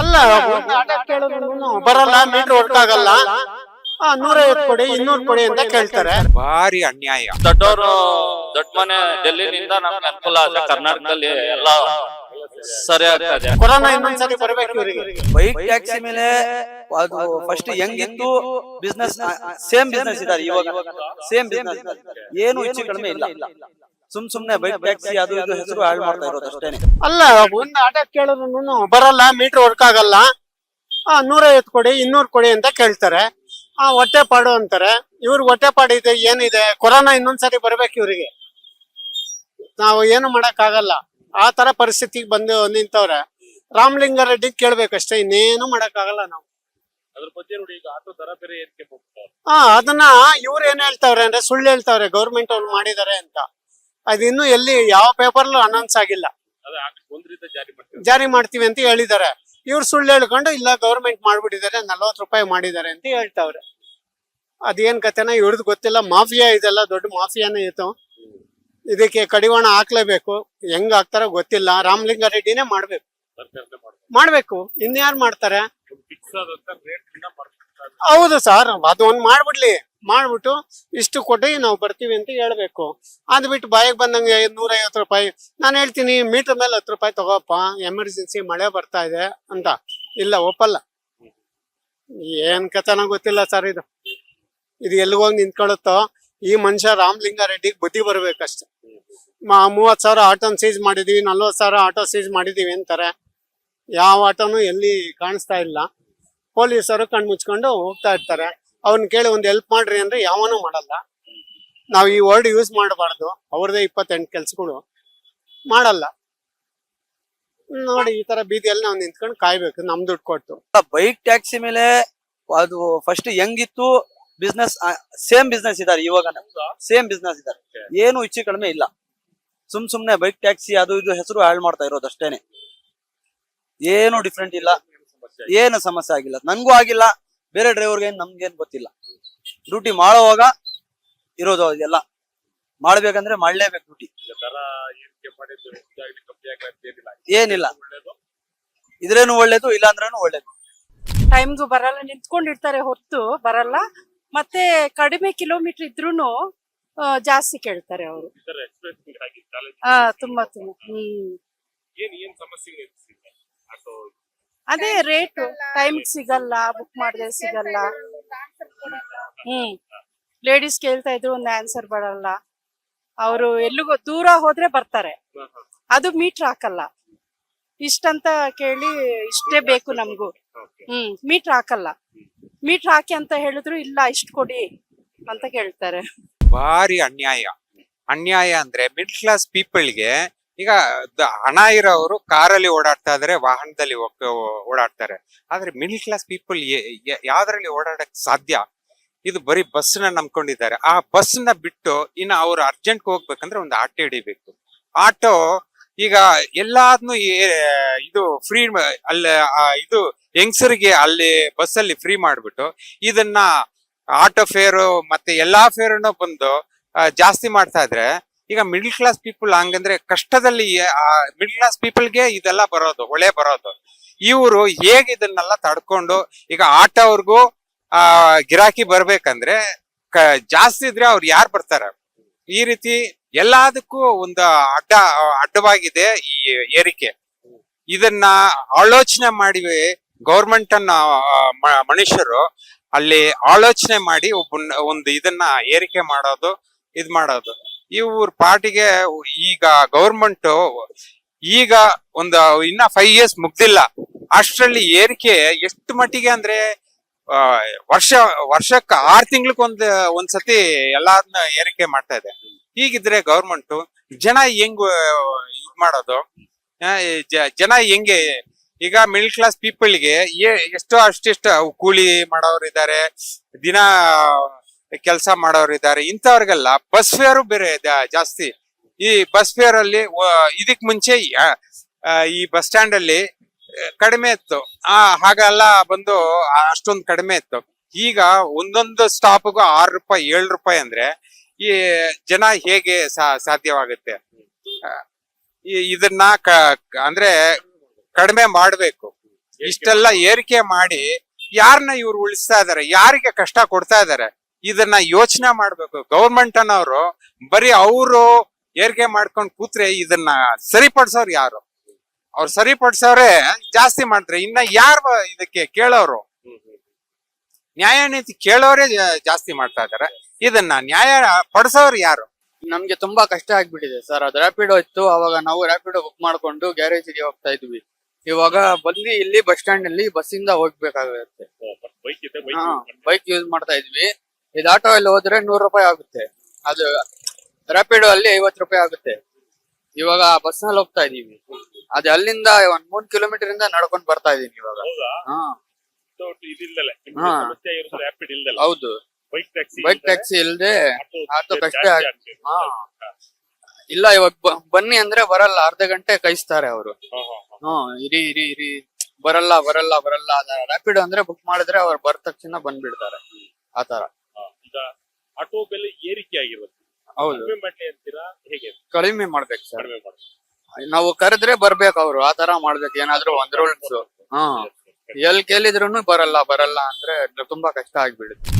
ಅಲ್ಲ ಬರಲ್ಲ metre work ಆಗಲ್ಲ. ಆ, ನೂರೈವತ್ತು ಕೊಡಿ ಇನ್ನೂರು ಕೊಡಿ ಅಂತ ಕೇಳ್ತಾರೆ. ಭಾರಿ ಅನ್ಯಾಯ. ದೊಡ್ಡವರು ದೊಡ್ಡ ಮನೆ ಡೆಲ್ಲಿನಿಂದ ನಮ್ಗೆ ಅನುಕೂಲ ಆದ್ರೆ ಕರ್ನಾಟಕದಲ್ಲಿ ಎಲ್ಲ ಸರಿ ಆಗ್ತದೆ ಕೊರೋನಾ ಇನ್ನೊಂದ್ಸರಿ ಬರ್ಬೇಕು ಇವರಿಗೆ. ಬೈಕ್ ಟ್ಯಾಕ್ಸಿ ಮೇಲೆ ಅದು ಫಸ್ಟ್ ಹೆಂಗಿತ್ತು ಬಿಸ್ನೆಸ್ ಸೇಮ್ ಬಿಸ್ನೆಸ್ ಇದಾರೆ ಇವಾಗ. ಸೇಮ್ ಬಿಸ್ನೆಸ್ ಏನು ಹೆಚ್ಚು ಕಡಿಮೆ ಇಲ್ಲ. ಸುಮ್ ಸುಮ್ನೆ ಬೈಕ್ ಟ್ಯಾಕ್ಸಿ ಅದು ಇದು ಹೆಸರು ಹಾಳು ಮಾಡ್ತಾ ಇರೋದು ಅಷ್ಟೇನೆ. ಅಲ್ಲ ಒಂದ್ ಆಟೋ ಕೇಳಿದ್ರು ಬರಲ್ಲ ಮೀಟರ್ ವರ್ಕ್ ಆಗಲ್ಲ. ಆ, ನೂರೈವತ್ತು ಕೊಡಿ ಇನ್ನೂರು ಕೊಡಿ ಅಂತ ಕೇಳ್ತಾರೆ. ಆ ಹೊಟ್ಟೆ ಪಾಡು ಅಂತಾರೆ. ಇವ್ರಿಗೆ ಹೊಟ್ಟೆ ಪಾಡು ಇದೆ ಏನಿದೆ? ಕೊರೋನಾ ಇನ್ನೊಂದ್ಸರಿ ಬರ್ಬೇಕು ಇವ್ರಿಗೆ. ನಾವು ಏನು ಮಾಡಕ್ ಆಗಲ್ಲ ಆ ತರ ಪರಿಸ್ಥಿತಿಗೆ ಬಂದು ನಿಂತವ್ರೆ. ರಾಮಲಿಂಗಾರೆಡ್ಡಿ ಕೇಳ್ಬೇಕಷ್ಟೇ ಇನ್ನೇನು ಮಾಡಕ್ ಆಗಲ್ಲ ನಾವು. ಅದ್ರ ಬಗ್ಗೆ ನೋಡಿ ಈಗ ಆಟೋ ದರ ಬೇರೆ ಏರಿಕೆ ಹೋಗ್ತಾರೆ ಹಾ ಅದನ್ನ ಇವ್ರು ಏನ್ ಹೇಳ್ತಾವ್ರೆ ಅಂದ್ರೆ ಸುಳ್ಳು ಹೇಳ್ತಾವ್ರೆ ಗೌರ್ಮೆಂಟ್ ಅವ್ರು ಮಾಡಿದಾರೆ ಅಂತ. ಅದು ಇನ್ನು ಎಲ್ಲಿ ಯಾವ ಪೇಪರ್ಲು ಅನೌನ್ಸ್ ಆಗಿಲ್ಲ. ಜಾರಿ ಮಾಡ್ತೀವಿ. ಅಂತ ಹೇಳಿದ್ದಾರೆ. ಇವ್ರು ಸುಳ್ಳು ಹೇಳ್ಕೊಂಡು ಇಲ್ಲ ಗೌರ್ಮೆಂಟ್ ಮಾಡ್ಬಿಟ್ಟಿದ್ದಾರೆ ನಲ್ವತ್ತು ರೂಪಾಯಿ ಮಾಡಿದ್ದಾರೆ ಅಂತ ಹೇಳ್ತಾವ್ರೆ. ಅದೇನ್ ಕತೆನ ಇವ್ರದ್ದು ಗೊತ್ತಿಲ್ಲ. ಮಾಫಿಯಾ ಇದೆಲ್ಲ ದೊಡ್ಡ ಮಾಫಿಯಾನೇ ಇತ್ತು. ಇದಕ್ಕೆ ಕಡಿವಾಣ ಹಾಕ್ಲೇಬೇಕು. ಹೆಂಗ್ ಹಾಕ್ತಾರೋ ಗೊತ್ತಿಲ್ಲ. ರಾಮಲಿಂಗಾರೆಡ್ಡಿನೇ ಮಾಡ್ಬೇಕು. ಸರ್ಕಾರನೇ ಮಾಡ್ತಾರೆ ಮಾಡ್ಬೇಕು. ಇನ್ಯಾರು ಮಾಡ್ತಾರೆ? ಹೌದು ಸರ್. ಅದು ಒಂದ್ ಮಾಡ್ಬಿಡ್ಲಿ. ಮಾಡ್ಬಿಟ್ಟು ಇಷ್ಟು ಕೊಟ್ಟಿ ನಾವು ಬರ್ತೀವಿ ಅಂತ ಹೇಳ್ಬೇಕು. ಅದ್ ಬಿಟ್ಟು ಬಾಯಿಗೆ ಬಂದಂಗೆ ನೂರ ಐವತ್ತು ರೂಪಾಯಿ. ನಾನು ಹೇಳ್ತೀನಿ ಮೀಟರ್ ಮೇಲೆ ಹತ್ತು ರೂಪಾಯಿ ತಗೋಪ್ಪ ಎಮರ್ಜೆನ್ಸಿ ಮಳೆ ಬರ್ತಾ ಇದೆ ಅಂತ. ಇಲ್ಲ, ಒಪ್ಪಲ್ಲ. ಏನ್ ಕಥನ ಗೊತ್ತಿಲ್ಲ ಸರ್ ಇದು. ಇದು ಎಲ್ಲಿಗೋಗಿ ನಿಂತ್ಕೊಳುತ್ತೋ ಈ ಮನುಷ್ಯ ರಾಮಲಿಂಗಾರೆಡ್ಡಿಗೆ ಬುದ್ಧಿ ಬರ್ಬೇಕಷ್ಟೆ. ಮೂವತ್ ಸಾವಿರ ಆಟೋನ್ ಸೀಜ್ ಮಾಡಿದೀವಿ ನಲ್ವತ್ ಸಾವಿರ ಆಟೋ ಸೀಜ್ ಮಾಡಿದೀವಿ ಅಂತಾರೆ. ಯಾವ ಆಟೋನು ಎಲ್ಲಿ ಕಾಣಿಸ್ತಾ ಇಲ್ಲ. ಪೊಲೀಸರು ಕಣ್ ಮುಚ್ಕೊಂಡು ಹೋಗ್ತಾ ಇರ್ತಾರೆ. ಅವ್ರನ್ನ ಕೇಳಿ ಒಂದ್ ಹೆಲ್ಪ್ ಮಾಡ್ರಿ ಅಂದ್ರೆ ಯಾವನು ಮಾಡಲ್ಲ. ನಾವು ಈ ವರ್ಡ್ ಯೂಸ್ ಮಾಡಬಾರ್ದು. ಅವ್ರದೇ ಇಪ್ಪತ್ತೆಂಟು ಕೆಲ್ಸಗಳು ಮಾಡಲ್ಲ. ನೋಡಿ ಈ ತರ ಬೀದಿಯಲ್ಲಿ ನಾವು ನಿಂತ್ಕೊಂಡು ಕಾಯ್ಬೇಕು ನಮ್ ದುಡ್ಡು ಕೊಟ್ಟು. ಬೈಕ್ ಟ್ಯಾಕ್ಸಿ ಮೇಲೆ ಅದು ಫಸ್ಟ್ ಹೆಂಗಿತ್ತು ಬಿಸ್ನೆಸ್ ಸೇಮ್ ಬಿಸ್ನೆಸ್ ಇದಾರೆ ಇವಾಗ ಸೇಮ್ ಬಿಸ್ನೆಸ್ ಇದಾರೆ ಏನು ಹೆಚ್ಚು ಕಡಿಮೆ ಇಲ್ಲ. ಸುಮ್ ಸುಮ್ನೆ ಬೈಕ್ ಟ್ಯಾಕ್ಸಿ ಅದು ಇದು ಹೆಸರು ಹಾಳು ಮಾಡ್ತಾ ಇರೋದು ಅಷ್ಟೇನೆ. ಏನು ಡಿಫ್ರೆಂಟ್ ಇಲ್ಲ. ಏನು ಸಮಸ್ಯೆ ಆಗಿಲ್ಲ. ನನ್ಗೂ ಆಗಿಲ್ಲ. ಬೇರೆ ಡ್ರೈವರ್ಗೆ ನಮ್ಗೇನ್ ಗೊತ್ತಿಲ್ಲ. ಡ್ಯೂಟಿ ಮಾಡೋವಾಗ ಇರೋದು ಅದೆಲ್ಲ. ಮಾಡ್ಬೇಕಂದ್ರೆ ಮಾಡ್ಲೇಬೇಕು ಡ್ಯೂಟಿ. ಏನಿಲ್ಲ. ಏನಿಲ್ಲ. ಒಳ್ಳೇದು ಇದ್ರೇನು ಒಳ್ಳೇದು ಇಲ್ಲ ಅಂದ್ರೇನು ಒಳ್ಳೇದು. ಟೈಮ್ಗೂ ಬರಲ್ಲ ನಿಂತ್ಕೊಂಡಿರ್ತಾರೆ ಹೊತ್ತು ಬರಲ್ಲ. ಮತ್ತೆ ಕಡಿಮೆ ಕಿಲೋಮೀಟರ್ ಇದ್ರೂನು ಜಾಸ್ತಿ ಕೇಳ್ತಾರೆ ಅವರು. ತುಂಬಾ ತುಂಬಾ. ಹ್ಮ್. ಅದೇ ರೇಟ್ ಟೈಮ್ ಸಿಗಲ್ಲ. ಬುಕ್ ಮಾಡಿದ್ರೆ ಸಿಗಲ್ಲ. ಹ್ಮ್. ಲೇಡೀಸ್ ಕೇಳ್ತಾ ಇದ್ರು ಒಂದು ಆನ್ಸರ್ ಬರಲ್ಲ. ಅವರು ಎಲ್ಲಿಗೋ ದೂರ ಹೋದ್ರೆ ಬರ್ತಾರೆ. ಅದು ಮೀಟರ್ ಹಾಕಲ್ಲ. ಇಷ್ಟಂತ ಕೇಳಿ ಇಷ್ಟೇ ಬೇಕು ನಮಗೂ. ಹ್ಮ್ ಮೀಟರ್ ಹಾಕಲ್ಲ. ಮೀಟರ್ ಹಾಕಿ ಅಂತ ಹೇಳಿದ್ರು ಇಲ್ಲ ಇಷ್ಟು ಕೊಡಿ ಅಂತ ಕೇಳ್ತಾರೆ. ಭಾರಿ ಅನ್ಯಾಯ. ಅನ್ಯಾಯ ಅಂದ್ರೆ ಮಿಡ್ಲ್ ಕ್ಲಾಸ್ ಪೀಪಲ್ಗೆ ಈಗ ಹಣ ಇರೋರು ಕಾರಲ್ಲಿ ಓಡಾಡ್ತಾ ಇದ್ರೆ ವಾಹನದಲ್ಲಿ ಓಡಾಡ್ತಾರೆ. ಆದ್ರೆ ಮಿಡಿಲ್ ಕ್ಲಾಸ್ ಪೀಪಲ್ ಯಾವ್ದ್ರಲ್ಲಿ ಓಡಾಡಕ್ ಸಾಧ್ಯ? ಇದು ಬರೀ ಬಸ್ನ ನಂಬ್ಕೊಂಡಿದ್ದಾರೆ. ಆ ಬಸ್ನ ಬಿಟ್ಟು ಇನ್ನು ಅವ್ರು ಅರ್ಜೆಂಟ್ ಹೋಗ್ಬೇಕಂದ್ರೆ ಒಂದು ಆಟೋ ಹಿಡಿಬೇಕು. ಆಟೋ ಈಗ ಎಲ್ಲಾದ್ನು ಇದು ಫ್ರೀ ಅಲ್ಲ ಇದು ಹೆಂಗಸರಿಗೆ ಅಲ್ಲಿ ಬಸ್ ಅಲ್ಲಿ ಫ್ರೀ ಮಾಡ್ಬಿಟ್ಟು ಇದನ್ನ ಆಟೋ ಫೇರು ಮತ್ತೆ ಎಲ್ಲಾ ಫೇರನ್ನು ಬಂದು ಜಾಸ್ತಿ ಮಾಡ್ತಾ ಇದ್ರೆ ಈಗ ಮಿಡ್ಲ್ ಕ್ಲಾಸ್ ಪೀಪಲ್ ಹಂಗಂದ್ರೆ ಕಷ್ಟದಲ್ಲಿ ಮಿಡ್ಲ್ ಕ್ಲಾಸ್ ಪೀಪಲ್ಗೆ ಇದೆಲ್ಲ ಬರೋದು ಒಳ್ಳೆ ಬರೋದು. ಇವರು ಹೇಗೆ ಇದನ್ನೆಲ್ಲ ತಡ್ಕೊಂಡು, ಈಗ ಆಟೋವ್ರಿಗೂ, ಆ, ಗಿರಾಕಿ ಬರ್ಬೇಕಂದ್ರೆ ಜಾಸ್ತಿ ಇದ್ರೆ ಅವ್ರು ಯಾರು ಬರ್ತಾರೆ? ಈ ರೀತಿ ಎಲ್ಲದಕ್ಕೂ ಒಂದು ಅಡ್ಡ, ಅಡ್ಡವಾಗಿದೆ ಈ ಏರಿಕೆ. ಇದನ್ನ ಆಲೋಚನೆ ಮಾಡಿ ಗೌರ್ಮೆಂಟ್ ಅನ್ನ ಮನುಷ್ಯರು ಅಲ್ಲಿ ಆಲೋಚನೆ ಮಾಡಿ ಒಬ್ಬ ಒಂದು ಇದನ್ನ ಏರಿಕೆ ಮಾಡೋದು, ಇದ್ ಮಾಡೋದು. ಇವ್ರ ಪಾರ್ಟಿಗೆ ಈಗ ಗೌರ್ಮೆಂಟ್ ಈಗ ಒಂದು, ಇನ್ನ ಫೈವ್ ಇಯರ್ಸ್ ಮುಗ್ದಿಲ್ಲ. ಅಷ್ಟರಲ್ಲಿ ಏರಿಕೆ ಎಷ್ಟು ಮಟ್ಟಿಗೆ ಅಂದ್ರೆ ವರ್ಷ, ವರ್ಷಕ್ಕೆ ಆರ್ ತಿಂಗ್ಳಕ್ಕೊಂದ್ ಒಂದ್ಸತಿ ಎಲ್ಲಾದ್ನ ಏರಿಕೆ ಮಾಡ್ತಾ ಇದೆ. ಹೀಗಿದ್ರೆ ಗೌರ್ಮೆಂಟ್ ಜನ ಹೆಂಗ್ ಇದ್ ಮಾಡೋದು? ಜನ ಹೆಂಗೆ, ಈಗ ಮಿಡ್ಲ್ ಕ್ಲಾಸ್ ಪೀಪಲ್ಗೆ ಎಷ್ಟೋ ಅಷ್ಟೆಷ್ಟು ಕೂಲಿ ಮಾಡೋರು ಇದ್ದಾರೆ ದಿನ ಕೆಲಸ ಮಾಡೋರು ಇದ್ದಾರೆ. ಇಂಥವ್ರಿಗೆಲ್ಲ ಬಸ್ ಫೇರು ಬೇರೆ ಜಾಸ್ತಿ. ಈ ಬಸ್ ಫೇರ್ ಅಲ್ಲಿ ಇದಕ್ ಮುಂಚೆ ಈ ಬಸ್ ಸ್ಟ್ಯಾಂಡ್ ಅಲ್ಲಿ ಕಡಿಮೆ ಇತ್ತು. ಆ, ಹಾಗೆಲ್ಲ ಬಂದು ಅಷ್ಟೊಂದು ಕಡಿಮೆ ಇತ್ತು. ಈಗ ಒಂದೊಂದು ಸ್ಟಾಪ್ಗೂ ಆರು ರೂಪಾಯಿ, ಏಳು ರೂಪಾಯಿ ಅಂದ್ರೆ, ಈ ಜನ ಹೇಗೆ ಸಾಧ್ಯವಾಗುತ್ತೆ? ಇದನ್ನ ಅಂದ್ರೆ ಕಡಿಮೆ ಮಾಡಬೇಕು. ಇಷ್ಟೆಲ್ಲ ಏರಿಕೆ ಮಾಡಿ ಯಾರನ್ನ ಇವ್ರು ಉಳಿಸ್ತಾ ಇದಾರೆ ಯಾರಿಗೆ ಕಷ್ಟ ಕೊಡ್ತಾ ಇದಾರೆ ಇದನ್ನ ಯೋಚನೆ ಮಾಡ್ಬೇಕು. ಗೌರ್ಮೆಂಟ್ ಅನ್ನೋರು ಬರೀ ಅವರು ಏರ್ಗೆ ಮಾಡ್ಕೊಂಡು ಕೂತ್ರೆ ಇದನ್ನ ಸರಿಪಡಿಸೋರು ಯಾರು? ಅವ್ರು ಸರಿಪಡಿಸೋರೆ ಜಾಸ್ತಿ ಮಾಡ್ತಾರೆ. ಇನ್ನ ಯಾರು ಇದಕ್ಕೆ ಕೇಳೋರು? ನ್ಯಾಯ ನೀತಿ ಕೇಳೋರೇ ಜಾಸ್ತಿ ಮಾಡ್ತಾ ಇದಾರೆ. ಇದನ್ನ ನ್ಯಾಯ ಪಡಿಸೋರು ಯಾರು? ನಮ್ಗೆ ತುಂಬಾ ಕಷ್ಟ ಆಗ್ಬಿಟ್ಟಿದೆ ಸರ್. ಅದು ರ್ಯಾಪಿಡೋ ಇತ್ತು ಅವಾಗ ನಾವು ರ್ಯಾಪಿಡೋ ಬುಕ್ ಮಾಡ್ಕೊಂಡು ಗ್ಯಾರೇಜಿಗೆ ಹೋಗ್ತಾ ಇದ್ವಿ. ಇವಾಗ ಬಂದಿ ಇಲ್ಲಿ ಬಸ್ ಸ್ಟ್ಯಾಂಡ್ ಅಲ್ಲಿ ಬಸ್ಸಿಂದ ಹೋಗ್ಬೇಕಾಗುತ್ತೆ. ಬೈಕ್ ಯೂಸ್ ಮಾಡ್ತಾ ಇದ್ವಿ. ಇದು ಆಟೋ ಅಲ್ಲಿ ಹೋದ್ರೆ ನೂರು ರೂಪಾಯಿ ಆಗುತ್ತೆ. ಅದು ರ್ಯಾಪಿಡೋ ಅಲ್ಲಿ ಐವತ್ತು ರೂಪಾಯಿ ಆಗುತ್ತೆ. ಇವಾಗ ಬಸ್ನಲ್ಲಿ ಹೋಗ್ತಾ ಇದೀವಿ. ಅದು ಅಲ್ಲಿಂದ ಒಂದ್ ಮೂರ್ ಕಿಲೋಮೀಟರ್ ಇಂದ ನಡ್ಕೊಂಡ್ ಬರ್ತಾ ಇದೀನಿ ಇವಾಗ. ಹಾ. ಹಾ. ಹೌದು. ಬೈಕ್ ಟ್ಯಾಕ್ಸಿ ಇಲ್ದೆ ಆಟೋ ಕಷ್ಟ ಹಾ. ಇಲ್ಲ ಇವಾಗ ಬ- ಬನ್ನಿ ಅಂದ್ರೆ ಬರಲ್ಲ. ಅರ್ಧ ಗಂಟೆ ಕಾಯಿಸ್ತಾರೆ ಅವರು. ಹ್ಮ್ ಇರಿ ಇರಿ ಇರಿ. ಬರಲ್ಲ ಬರಲ್ಲ ಬರಲ್ಲ. ರ್ಯಾಪಿಡ್ ಅಂದ್ರೆ ಬುಕ್ ಮಾಡಿದ್ರೆ ಅವ್ರು ಬರ್ ತಕ್ಷಣ ಬಂದ್ಬಿಡ್ತಾರೆ. ಆತರ ಈಗ ಆಟೋ ಬೆಲೆ ಏರಿಕೆ ಆಗಿರೋದು ಹೌದು. ಕಡಿಮೆ ಅಂತೀರಾ? ಹೇಗೆ? ಕಡಿಮೆ ಮಾಡ್ಬೇಕು ಸರ್. ಕಡಿಮೆ ಮಾಡಿ ನಾವು ಕರೆದ್ರೆ ಬರ್ಬೇಕು ಅವ್ರು ಆತರ ಮಾಡ್ಬೇಕು. ಏನಾದ್ರು ಒಂದ್ ರೂಲ್ಸ್ ಹಾ. ಎಲ್ ಕೇಳಿದ್ರು ಬರಲ್ಲ ಬರಲ್ಲ ಅಂದ್ರೆ ತುಂಬಾ ಕಷ್ಟ ಆಗ್ಬಿಡುತ್ತೆ.